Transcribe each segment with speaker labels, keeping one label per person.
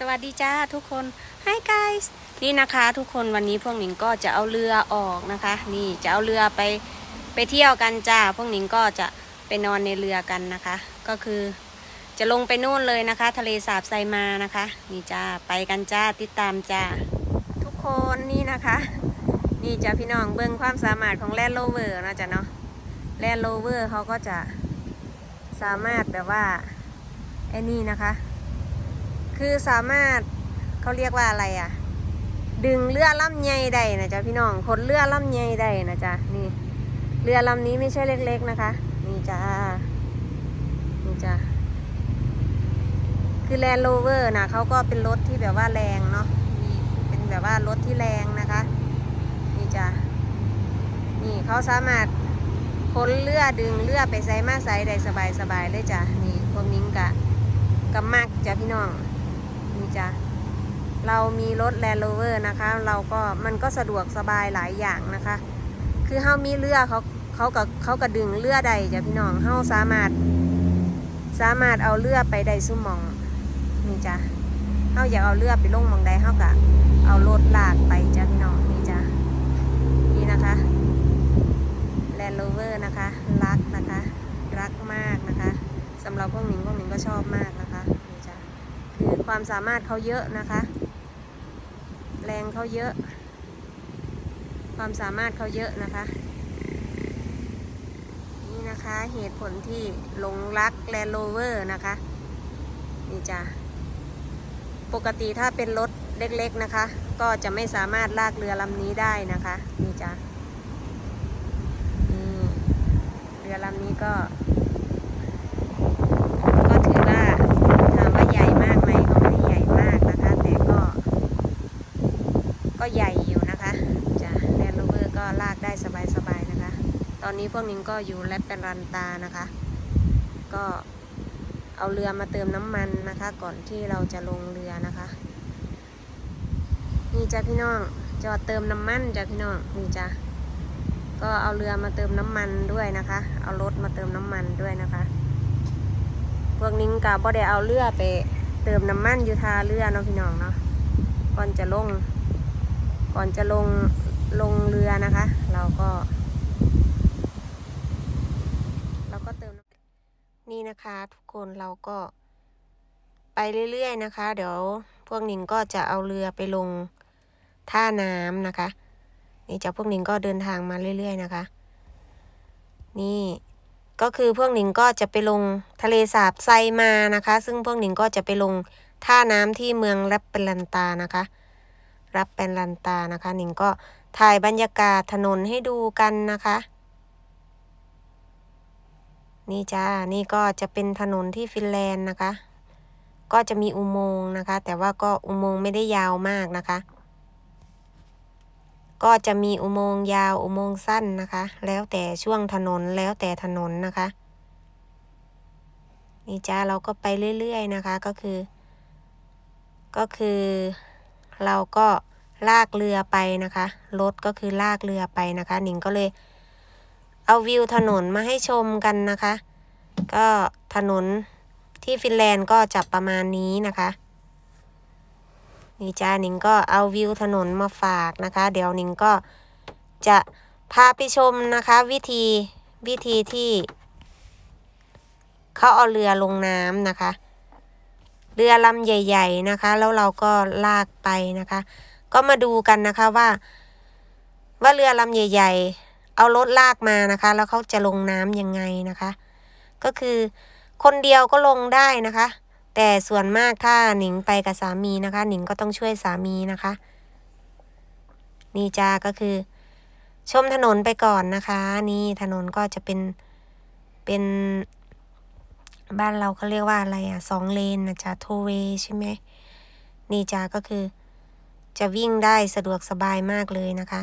Speaker 1: สวัสดีจ้าทุกคน Hi guys นี่นะคะทุกคนวันนี้พวกหนิงก็จะเอาเรือออกนะคะ นี่จะเอาเรือไปไปเที่ยวกันจ้า พวกหนิงก็จะไปนอนในเรือกันนะคะ ก็คือจะลงไปนู่นเลยนะคะ ทะเลสาบไซมานะคะ นี่จ้าไปกันจ้าติดตามจ้าทุกคนนี่นะคะ นี่จ้าพี่น้องเบิ้งความสามารถของแลนโรเวอร์นะจ๊ะเนาะแลนโรเวอร์เขาก็จะสามารถแบบว่าไอ้นี่นะคะ คือสามารถเขาเรียกว่าอะไรอะ่ะ ดึงเรือลำใหญ่ได้นะจ๊ะพี่น้องคนเรือลำใหญ่ได้นะจ๊ะนี่เรือลำนี้ไม่ใช่เล็ก ๆนะคะ นี่จ้านี่จ้าคือแลนด์โรเวอร์นะเขาก็เป็นรถที่แบบว่าแรงเนาะมีเป็นแบบว่ารถที่แรงนะคะ นี่จ้านี่เขาสามารถคนเรือดึงเรือไปไซมาไซได้สบายๆเลยจ้ะนี่พวกนิ้งกะกับมากจ้ะพี่น้อง จ้ะเรามีรถแลนด์โรเวอร์นะคะ เราก็มันก็สะดวกสบายหลายอย่างนะคะ คือเฮามีเรือเขาเขากับเขากระดึงเรือใดจ้ะพี่น้องเฮาสามารถ สามารถเอาเรือไปได้สุ่มมองนี่จ้ะเฮาอยากเอาเรือไปลงมองใดเฮากะเอารถลากไปจ้ะพี่น้องนี่จ้ะนี่นะคะแลนด์โรเวอร์นะคะ รักนะคะ รักมากนะคะสำหรับพวกหนิงพวกหนิงก็ชอบมาก ความสามารถเขาเยอะนะคะ แรงเขาเยอะ ความสามารถเขาเยอะนะคะ นี่นะคะเหตุผลที่หลงรักแลนด์โรเวอร์นะคะ นี่จ้ะปกติถ้าเป็นรถเล็กๆนะคะ ก็จะไม่สามารถลากเรือลำนี้ได้นะคะ นี่จ้ะนี่เรือลำนี้ก็ถือว่าถามว่าใหญ่มากไหมก็ไม่ได้ใหญ่มากนะคะ แต่ก็ ก็ใหญ่อยู่นะคะจ้ะแลนด์โรเวอร์ก็ลากได้สบายๆนะคะ ตอนนี้พวกนิ้งก็อยู่แลปเป็นรันตานะคะ ก็เอาเรือมาเติมน้ำมันนะคะ ก่อนที่เราจะลงเรือนะคะ นี่จ้ะพี่น้องจอดเติมน้ำมันจ้ะพี่น้องนี่จ้ะก็เอาเรือมาเติมน้ำมันด้วยนะคะ เอารถมาเติมน้ำมันด้วยนะคะ พวกนิ้งกับบ่ได้เอาเรือไปเติมน้ำมันอยู่ทาเรือเนาะพี่น้องเนาะก่อนจะลง ก่อนจะลงลงเรือนะคะ เราก็เราก็เติมน้ำนี่นะคะทุกคนเราก็ไปเรื่อยๆนะคะ เดี๋ยวพวกนิงก็จะเอาเรือไปลงท่าน้ำนะคะ นี่จะพวกนิงก็เดินทางมาเรื่อยๆนะคะ นี่ก็คือพวกหนิงก็จะไปลงทะเลสาบไซมานะคะ ซึ่งพวกหนิงก็จะไปลงท่าน้ำที่เมืองรับเปลันตานะคะ รับเป็นลันตานะคะหนิงก็ถ่ายบรรยากาศถนนให้ดูกันนะคะ นี่จ้า นี่ก็จะเป็นถนนที่ฟินแลนด์นะคะ ก็จะมีอุโมงค์นะคะ แต่ว่าก็อุโมงค์ไม่ได้ยาวมากนะคะ ก็จะมีอุโมงค์ยาวอุโมงค์สั้นนะคะ แล้วแต่ช่วงถนนแล้วแต่ถนนนะคะ นี่จ้าเราก็ไปเรื่อยๆนะคะก็คือ ก็คือ เราก็ลากเรือไปนะคะรถก็คือลากเรือไปนะคะ หนิงก็เลย เอาวิวถนนมาให้ชมกันนะคะ ก็ถนนที่ฟินแลนด์ก็จะประมาณนี้นะคะนี่จ้าหนิงก็เอาวิวถนนมาฝากนะคะ เดี๋ยวหนิงก็จะพาไปชมนะคะ วิธีวิธีที่เขาเอาเรือลงน้ำนะคะ เรือลำใหญ่ ๆนะคะ แล้วเราก็ลากไปนะคะ ก็มาดูกันนะคะว่า ว่าเรือลำใหญ่ ๆ เอารถลากมานะคะ แล้วเขาจะลงน้ำยังไงนะคะ ก็คือคนเดียวก็ลงได้นะคะ แต่ส่วนมากถ้าหนิงไปกับสามีนะคะ หนิงก็ต้องช่วยสามีนะคะ นี่จ้าก็คือ ชมถนนไปก่อนนะคะ นี่ถนนก็จะเป็นเป็น บ้านเราเขาเรียกว่าอะไรอะสองเลนนะจ๊ะโทเวใช่ไหมนี่จ้าก็คือ จะวิ่งได้สะดวกสบายมากเลยนะคะ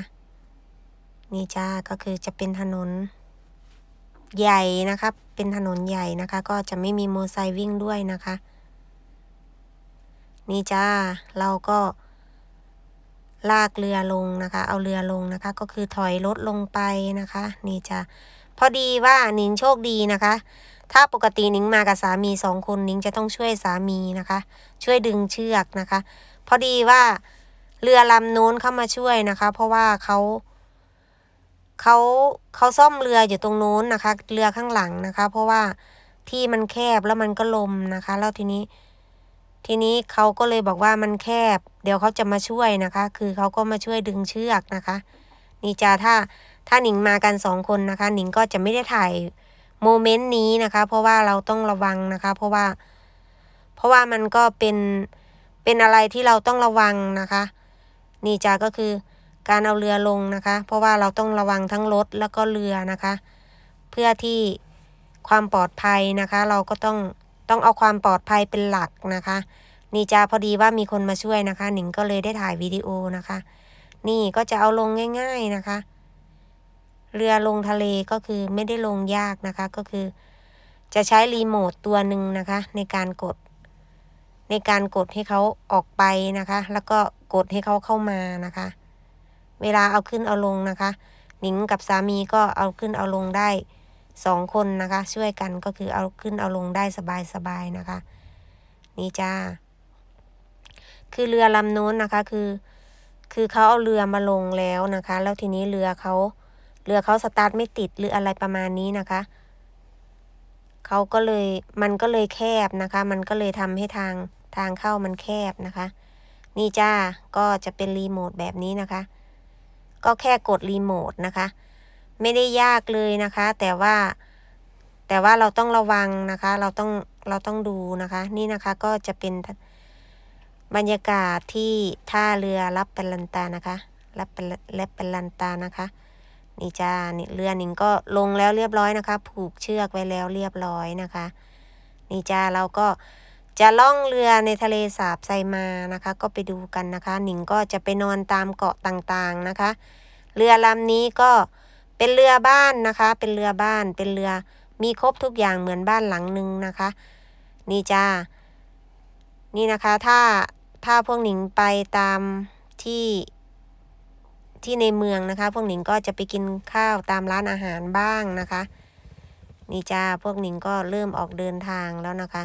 Speaker 1: นี่จ้าก็คือจะเป็นถนน ใหญ่นะคะเป็นถนนใหญ่นะคะ ก็จะไม่มีมอเตอร์ไซค์วิ่งด้วยนะคะ นี่จ้าเราก็ลากเรือลงนะคะ เอาเรือลงนะคะ ก็คือถอยรถลงไปนะคะ นี่จ้าพอดีว่านินโชคดีนะคะ ถ้าปกตินิงมากับสามีสองคนนิงจะต้องช่วยสามีนะคะ ช่วยดึงเชือกนะคะ พอดีว่าเรือลำนู้นเข้ามาช่วยนะคะ เพราะว่าเขาเขาเขาซ่อมเรืออยู่ตรงนู้นนะคะ เรือข้างหลังนะคะ เพราะว่าที่มันแคบแล้วมันก็ลมนะคะ แล้วทีนี้ ทีนี้เขาก็เลยบอกว่ามันแคบ เดี๋ยวเขาจะมาช่วยนะคะ คือเขาก็มาช่วยดึงเชือกนะคะ นี่จ้าถ้าถ้าหนิงมากันสองคนนะคะ หนิงก็จะไม่ได้ถ่าย โมเมนต์นี้นะคะ เพราะว่าเราต้องระวังนะคะ เพราะว่า เพราะว่ามันก็เป็นเป็นอะไรที่เราต้องระวังนะคะ นี่จ้าก็คือการเอาเรือลงนะคะ เพราะว่าเราต้องระวังทั้งรถแล้วก็เรือนะคะ เพื่อที่ความปลอดภัยนะคะ เราก็ต้องต้องเอาความปลอดภัยเป็นหลักนะคะ นี่จ้าพอดีว่ามีคนมาช่วยนะคะ หนิงก็เลยได้ถ่ายวิดีโอนะคะ นี่ก็จะเอาลงง่าย ๆนะคะ เรือลงทะเลก็คือไม่ได้ลงยากนะคะ ก็คือ จะใช้รีโมทตัวหนึ่งนะคะ ในการกด ในการกดให้เขาออกไปนะคะ แล้วก็กดให้เขาเข้ามานะคะ เวลาเอาขึ้นเอาลงนะคะ หนิงกับสามีก็เอาขึ้นเอาลงได้สองคนนะคะ ช่วยกันก็คือเอาขึ้นเอาลงได้สบายๆนะคะ นี่จ้าคือเรือลำนู้นนะคะคือ คือเขาเอาเรือมาลงแล้วนะคะ แล้วทีนี้เรือเขา เรือเขาสตาร์ทไม่ติดหรืออะไรประมาณนี้นะคะเขาก็เลยมันก็เลยแคบนะคะ มันก็เลยทำให้ทางทางเข้ามันแคบนะคะ นี่จ้าก็จะเป็นรีโมทแบบนี้นะคะ ก็แค่กดรีโมทนะคะ ไม่ได้ยากเลยนะคะ แต่ว่าแต่ว่าเราต้องระวังนะคะ เราต้องเราต้องดูนะคะ นี่นะคะก็จะเป็นบรรยากาศที่ท่าเรือรับเป็นลันตานะคะรับเป็นรับเป็นลันตานะคะ นี่จ้านี่เรือหนิงก็ลงแล้วเรียบร้อยนะคะ ผูกเชือกไว้แล้วเรียบร้อยนะคะ นี่จ้าเราก็จะล่องเรือในทะเลสาบไซมานะคะ ก็ไปดูกันนะคะ หนิงก็จะไปนอนตามเกาะต่างๆนะคะ เรือลำนี้ก็เป็นเรือบ้านนะคะ เป็นเรือบ้านเป็นเรือมีครบทุกอย่างเหมือนบ้านหลังหนึ่งนะคะ นี่จ้านี่นะคะถ้าถ้าพวกหนิงไปตามที่ ที่ในเมืองนะคะ พวกหนิงก็จะไปกินข้าวตามร้านอาหารบ้างนะคะ นี่จ้าพวกหนิงก็เริ่มออกเดินทางแล้วนะคะ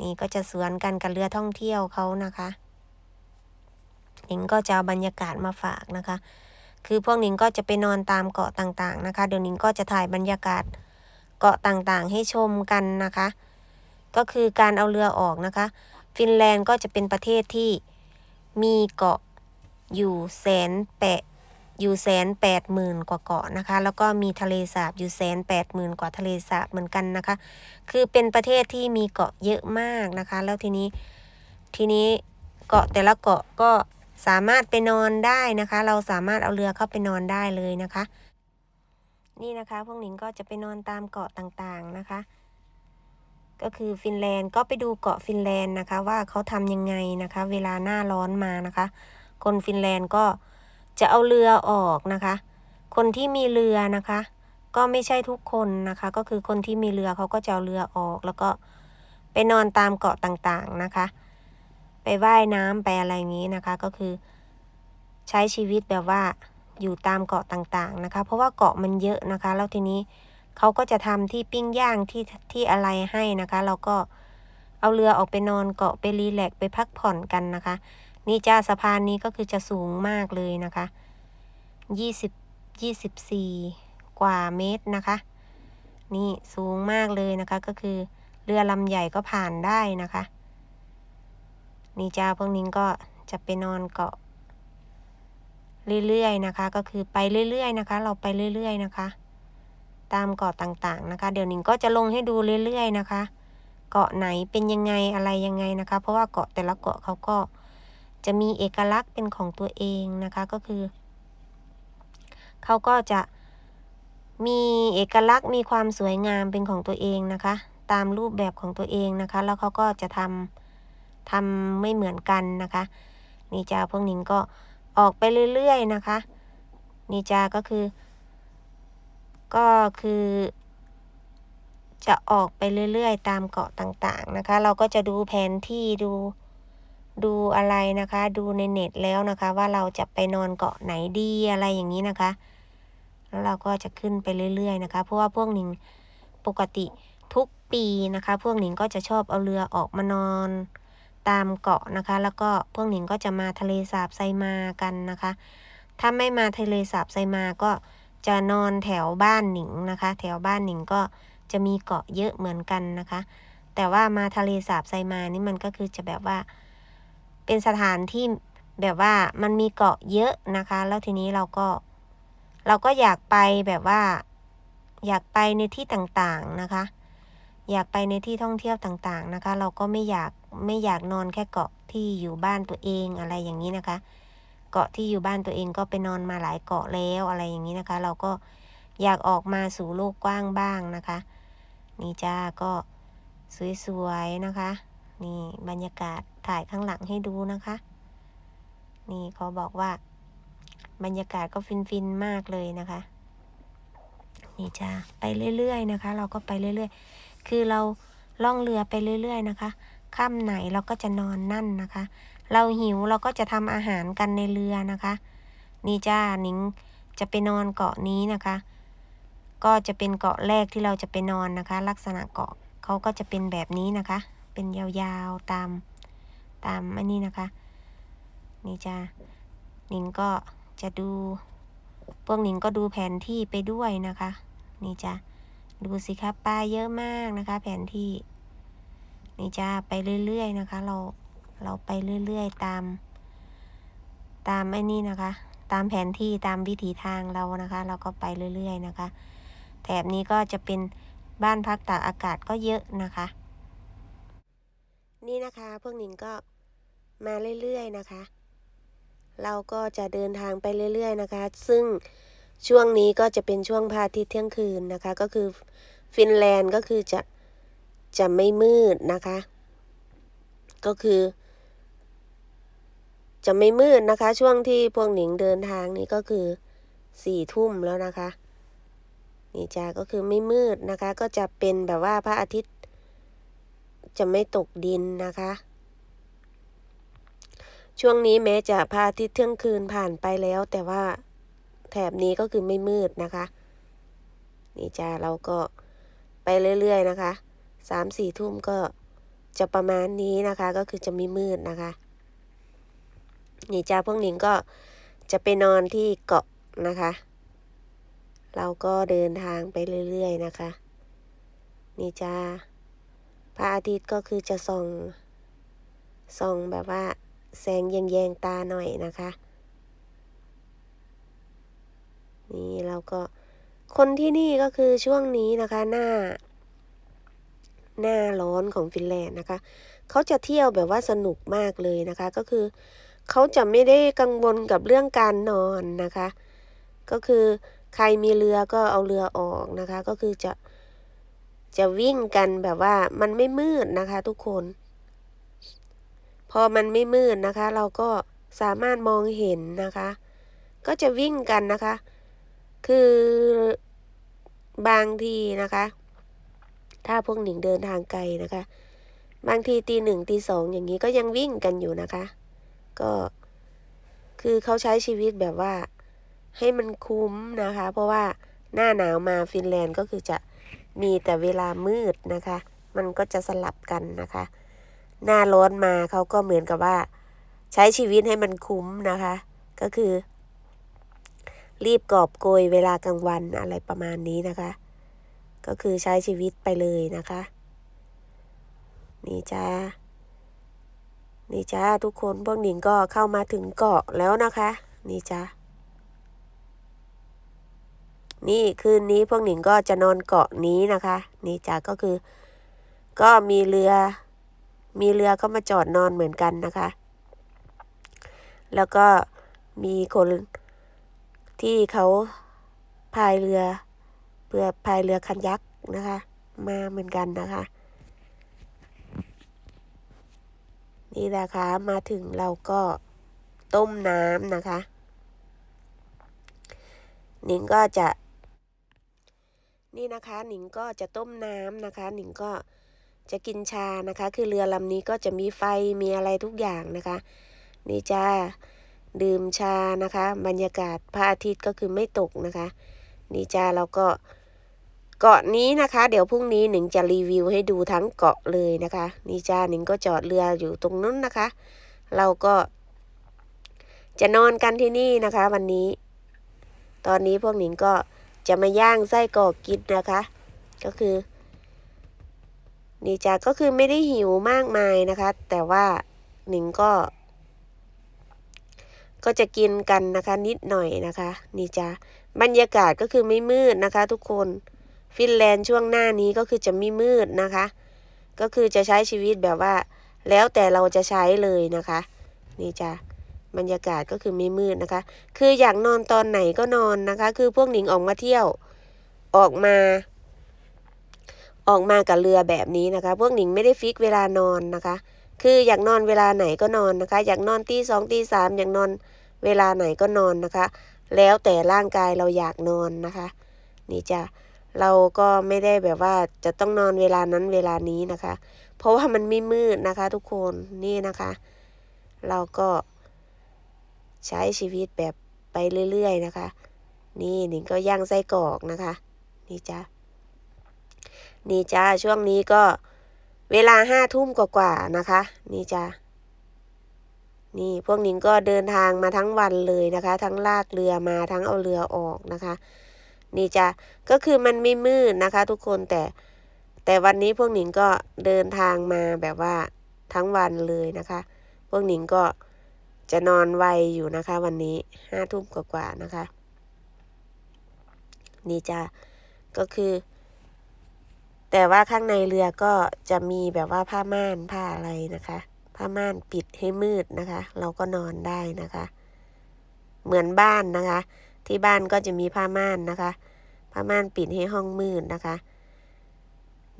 Speaker 1: นี่ก็จะสวนกันกับเรือท่องเที่ยวเขานะคะหนิงก็จะเอาบรรยากาศมาฝากนะคะ คือพวกหนิงก็จะไปนอนตามเกาะต่างๆนะคะ เดี๋ยวหนิงก็จะถ่ายบรรยากาศเกาะต่างๆ ให้ชมกันนะคะ ก็คือการเอาเรือออกนะคะ ฟินแลนด์ก็จะเป็นประเทศที่มีเกาะ อยู่แสนแปดอยู่แสนแปดหมื่นกว่าเกาะนะคะ แล้วก็มีทะเลสาบอยู่แสนแปดหมื่นกว่าทะเลสาบเหมือนกันนะคะ คือเป็นประเทศที่มีเกาะเยอะมากนะคะ แล้วทีนี้ทีนี้เกาะแต่ละเกาะก็สามารถไปนอนได้นะคะ เราสามารถเอาเรือเข้าไปนอนได้เลยนะคะ นี่นะคะพวกหนิงก็จะไปนอนตามเกาะต่างๆนะคะ ก็คือฟินแลนด์ก็ไปดูเกาะฟินแลนด์นะคะ ว่าเขาทำยังไงนะคะ เวลาหน้าร้อนมานะคะ คนฟินแลนด์ก็จะเอาเรือออกนะคะ คนที่มีเรือนะคะ ก็ไม่ใช่ทุกคนนะคะ ก็คือคนที่มีเรือเขาก็จะเอาเรือออก แล้วก็ไปนอนตามเกาะต่างๆนะคะ ไปว่ายน้ำไปอะไรอย่างนี้นะคะ ก็คือ ใช้ชีวิตแบบว่าอยู่ตามเกาะต่างๆนะคะ เพราะว่าเกาะมันเยอะนะคะ แล้วทีนี้เขาก็จะทำที่ปิ้งย่างที่ที่อะไรให้นะคะ เราก็เอาเรือออกไปนอนเกาะไปรีแลกซ์ไปพักผ่อนกันนะคะ นี่จ้าสะพานนี้ก็คือจะสูงมากเลยนะคะยี่สิบยี่สิบสี่กว่าเมตรนะคะ นี่สูงมากเลยนะคะก็คือเรือลำใหญ่ก็ผ่านได้นะคะ นี่จ้าพวกนิ้ก็จะไปนอนเกาะ เรื่อยๆนะคะ ก็คือไปเรื่อยๆนะคะ เราไปเรื่อยๆนะคะ ตามเกาะต่างๆนะคะ เดี๋ยวนิ้งก็จะลงให้ดูเรื่อยๆนะคะ เกาะไหนเป็นยังไงอะไรยังไงนะคะ เพราะว่าเกาะแต่ละเกาะเขาก็ จะมีเอกลักษณ์เป็นของตัวเองนะคะก็คือ เขาก็จะมีเอกลักษณ์มีความสวยงามเป็นของตัวเองนะคะ ตามรูปแบบของตัวเองนะคะ แล้วเขาก็จะทำทำไม่เหมือนกันนะคะนี่จาพวกนิ้งก็ออกไปเรื่อยๆนะคะนี่จาก็คือ ก็คือ จะออกไปเรื่อยๆ ตามเกาะต่างๆนะคะ เราก็จะดูแผนที่ดู ดูอะไรนะคะ ดูในเน็ตแล้วนะคะ ว่าเราจะไปนอนเกาะไหนดีอะไรอย่างนี้นะคะ แล้วเราก็จะขึ้นไปเรื่อยๆนะคะ เพราะว่าพวกหนิง
Speaker 2: ปกติทุกปีนะคะ พวกหนิงก็จะชอบเอาเรือออกมานอนตามเกาะนะคะ แล้วก็พวกหนิงก็จะมาทะเลสาบไซมากันนะคะ ถ้าไม่มาทะเลสาบไซมาก็จะนอนแถวบ้านหนิงนะคะ แถวบ้านหนิงก็จะมีเกาะเยอะเหมือนกันนะคะ แต่ว่ามาทะเลสาบไซมานี่มันก็คือจะแบบว่า เป็นสถานที่แบบว่ามันมีเกาะเยอะนะคะ แล้วทีนี้เราก็ เราก็อยากไปแบบว่า อยากไปในที่ต่างๆนะคะ อยากไปในที่ท่องเที่ยวต่างๆนะคะ เราก็ไม่อยากไม่อยากนอนแค่เกาะที่อยู่บ้านตัวเองอะไรอย่างนี้นะคะ เกาะที่อยู่บ้านตัวเองก็ไปนอนมาหลายเกาะแล้วอะไรอย่างนี้นะคะ เราก็อยากออกมาสู่โลกกว้างบ้างนะคะ นี่จ้าก็สวยๆนะคะ นี่บรรยากาศถ่ายข้างหลังให้ดูนะคะ นี่เขาบอกว่า บรรยากาศก็ฟินๆมากเลยนะคะ นี่จ้าไปเรื่อยๆนะคะ เราก็ไปเรื่อยๆ คือเราล่องเรือไปเรื่อย ๆ นะคะค่ำไหนเราก็จะนอนนั่นนะคะ เราหิวเราก็จะทำอาหารกันในเรือนะคะ นี่จ้าหนิงจะไปนอนเกาะนี้นะคะ ก็จะเป็นเกาะแรกที่เราจะไปนอนนะคะ ลักษณะเกาะเขาก็จะเป็นแบบนี้นะคะ เป็นยาวๆตามตามอันนี้นะคะ นี่จ้าหนิงก็จะดู พวกหนิงก็ดูแผนที่ไปด้วยนะคะ นี่จ้าดูสิคะปลาเยอะมากนะคะ แผนที่ นี่จ้าไปเรื่อยๆนะคะ เราเราไปเรื่อยๆตาม ตามไอ้นี่นะคะ ตามแผนที่ตามวิถีทางเรานะคะ เราก็ไปเรื่อยๆนะคะ แถบนี้ก็จะเป็นบ้านพักตากอากาศก็เยอะนะคะ นี่นะคะ พวกนิงก็มาเรื่อยๆนะคะ เราก็จะเดินทางไปเรื่อย ๆ นะคะ ซึ่งช่วงนี้ก็จะเป็นช่วงพระอาทิตย์เที่ยงคืนนะคะ ก็คือฟินแลนด์ก็คือจะจะไม่มืดนะคะ ก็คือ จะไม่มืดนะคะ ช่วงที่พวกหนิงเดินทางนี้ก็คือสี่ทุ่มแล้วนะคะ นี่จ้าก็คือไม่มืดนะคะ ก็จะเป็นแบบว่าพระอาทิตย์ จะไม่ตกดินนะคะ ช่วงนี้แม้จะพระอาทิตย์เที่ยงคืนผ่านไปแล้ว แต่ว่าแถบนี้ก็คือไม่มืดนะคะ นี่จ้าเราก็ไปเรื่อยๆนะคะสามสี่ทุ่มก็จะประมาณนี้นะคะ ก็คือจะไม่มืดนะคะนี่จ้าพวกหนิงก็จะไปนอนที่เกาะนะคะ เราก็เดินทางไปเรื่อยๆนะคะ นี่จ้า พระอาทิตย์ก็คือจะส่องส่องแบบว่าแสงแยงๆตาหน่อยนะคะ นี่เราก็คนที่นี่ก็คือช่วงนี้นะคะหน้า หน้าร้อนของฟินแลนด์นะคะเขาจะเที่ยวแบบว่าสนุกมากเลยนะคะ ก็คือเขาจะไม่ได้กังวลกับเรื่องการนอนนะคะ ก็คือใครมีเรือก็เอาเรือออกนะคะ ก็คือจะ จะวิ่งกันแบบว่ามันไม่มืดนะคะทุกคน พอมันไม่มืดนะคะ เราก็สามารถมองเห็นนะคะ ก็จะวิ่งกันนะคะ คือบางทีนะคะ ถ้าพวกหนิงเดินทางไกลนะคะ บางทีตีหนึ่งตีสองอย่างนี้ก็ยังวิ่งกันอยู่นะคะ ก็คือเขาใช้ชีวิตแบบว่าให้มันคุ้มนะคะ เพราะว่าหน้าหนาวมาฟินแลนด์ก็คือจะ มีแต่เวลามืดนะคะ มันก็จะสลับกันนะคะ หน้าร้อนมาเขาก็เหมือนกับว่า ใช้ชีวิตให้มันคุ้มนะคะ ก็คือ รีบกอบโกยเวลากลางวันอะไรประมาณนี้นะคะ ก็คือใช้ชีวิตไปเลยนะคะ นี่จ้านี่จ้าทุกคนพวกหนิงก็เข้ามาถึงเกาะแล้วนะคะ นี่จ้า นี่คืนนี้พวกหนิงก็จะนอนเกาะนี้นะคะ นี่จ้าก็คือ ก็มีเรือ มีเรือก็มาจอดนอนเหมือนกันนะคะ แล้วก็มีคนที่เขาพายเรือเพื่อพายเรือคันยักษ์นะคะ มาเหมือนกันนะคะ นี่นะคะมาถึงเราก็ต้มน้ำนะคะหนิงก็จะ นี่นะคะหนิงก็จะต้มน้ำนะคะหนิงก็จะกินชานะคะ คือเรือลำนี้ก็จะมีไฟมีอะไรทุกอย่างนะคะ นี่จ้าดื่มชานะคะ บรรยากาศพระอาทิตย์ก็คือไม่ตกนะคะ นี่จ้าเราก็เกาะนี้นะคะ เดี๋ยวพรุ่งนี้หนิงจะรีวิวให้ดูทั้งเกาะเลยนะคะ นี่จ้าหนิงก็จอดเรืออยู่ตรงนู้นนะคะ เราก็จะนอนกันที่นี่นะคะ วันนี้ ตอนนี้พวกหนิงก็ จะมาย่างไส้กรอกกินนะคะ ก็คือ นี่จ้าก็คือไม่ได้หิวมากมายนะคะ แต่ว่าหนิงก็ ก็จะกินกันนะคะ นิดหน่อยนะคะ นี่จ้าบรรยากาศก็คือไม่มืดนะคะ ทุกคนฟินแลนด์ช่วงหน้านี้ก็คือจะไม่มืดนะคะ ก็คือจะใช้ชีวิตแบบว่า แล้วแต่เราจะใช้เลยนะคะ นี่จ้า บรรยากาศก็คือไม่มืดนะคะ คืออยากนอนตอนไหนก็นอนนะคะ คือพวกหนิงออกมาเที่ยว ออกมา ออกมากับเรือแบบนี้นะคะ พวกหนิงไม่ได้ฟิกเวลานอนนะคะ คืออยากนอนเวลาไหนก็นอนนะคะ อยากนอนตีสองตีสามอยากนอนเวลาไหนก็นอนนะคะ แล้วแต่ร่างกายเราอยากนอนนะคะ นี่จ้ะเราก็ไม่ได้แบบว่าจะต้องนอนเวลานั้นเวลานี้นะคะ เพราะว่ามันไม่มืดนะคะ ทุกคนนี่นะคะ เราก็ ใช้ชีวิตแบบไปเรื่อยๆนะคะ นี่หนิงก็ย่างไส้กรอกนะคะ นี่จ้ะนี่จ้าช่วงนี้ก็เวลาห้าทุ่มกว่าๆนะคะ นี่จ้านี่พวกหนิงก็เดินทางมาทั้งวันเลยนะคะ ทั้งลากเรือมาทั้งเอาเรือออกนะคะ นี่จ้าก็คือมันไม่มืดนะคะ ทุกคนแต่แต่วันนี้พวกหนิงก็เดินทางมาแบบว่าทั้งวันเลยนะคะ พวกหนิงก็ จะนอนไวอยู่นะคะ วันนี้ห้าทุ่มกว่าๆนะคะ นี่จ้าก็คือ แต่ว่าข้างในเรือก็จะมีแบบว่าผ้าม่านผ้าอะไรนะคะ ผ้าม่านปิดให้มืดนะคะ เราก็นอนได้นะคะ เหมือนบ้านนะคะ ที่บ้านก็จะมีผ้าม่านนะคะ ผ้าม่านปิดให้ห้องมืดนะคะ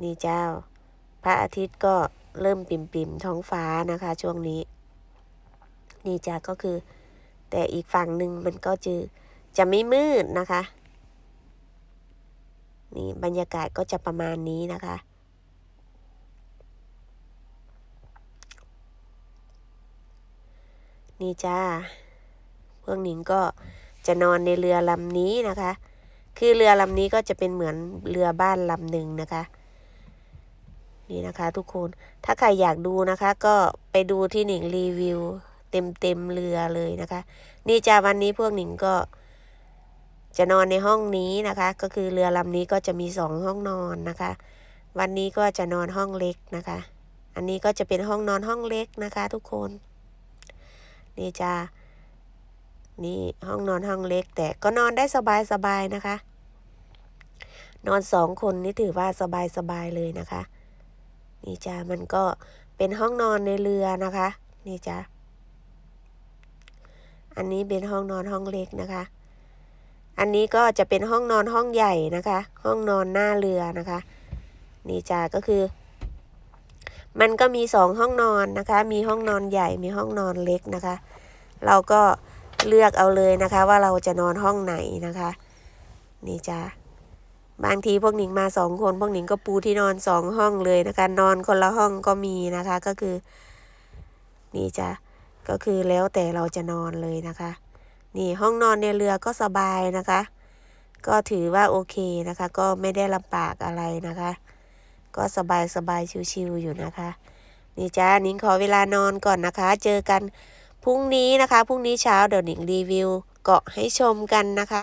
Speaker 2: นี่เจ้า พระอาทิตย์ก็เริ่มปิ่มปิ่มๆท้องฟ้านะคะ ช่วงนี้ นี่จ้าก็คือ แต่อีกฝั่งหนึ่งมันก็จะจะไม่มืดนะคะ นี่บรรยากาศก็จะประมาณนี้นะคะ นี่จ้าพวกหนิงก็จะนอนในเรือลำนี้นะคะ คือเรือลำนี้ก็จะเป็นเหมือนเรือบ้านลำหนึ่งนะคะ นี่นะคะทุกคน ถ้าใครอยากดูนะคะ ก็ไปดูที่หนิงรีวิว เต็มเต็มๆเรือเลยนะคะ นี่จ้าวันนี้พวกหนิงก็ จะนอนในห้องนี้นะคะ ก็คือเรือลำนี้ก็จะมีสองห้องนอนนะคะ วันนี้ก็จะนอนห้องเล็กนะคะ อันนี้ก็จะเป็นห้องนอนห้องเล็กนะคะ ทุกคน นี่จ้านี่ห้องนอนห้องเล็ก แต่ก็นอนได้สบายสบายๆนะคะ นอนสองคนนี่ถือว่าสบายสบายๆเลยนะคะ นี่จ้ามันก็เป็นห้องนอนในเรือนะคะ นี่จ้า อันนี้เป็นห้องนอนห้องเล็กนะคะ อันนี้ก็จะเป็นห้องนอนห้องใหญ่นะคะ ห้องนอนหน้าเรือนะคะ นี่จ้าก็คือ มันก็มีสองห้องนอนนะคะ มีห้องนอนใหญ่ มีห้องนอนเล็กนะคะ เราก็เลือกเอาเลยนะคะ ว่าเราจะนอนห้องไหนนะคะ นี่จ้าบางทีพวกหนิงมาสองคน พวกหนิงก็ปูที่นอนสองห้องเลยนะคะ นอนคนละห้องก็มีนะคะ ก็คือ นี่จ้า ก็คือแล้วแต่เราจะนอนเลยนะคะ นี่ห้องนอนในเรือก็สบายนะคะ ก็ถือว่าโอเคนะคะ ก็ไม่ได้ลำบากอะไรนะคะ ก็สบายสบายชิวๆอยู่นะคะ นี่จ้านิงขอเวลานอนก่อนนะคะ เจอกันพรุ่งนี้นะคะพรุ่งนี้เช้าเดี๋ยวหนิงรีวิวเกาะให้ชมกันนะคะ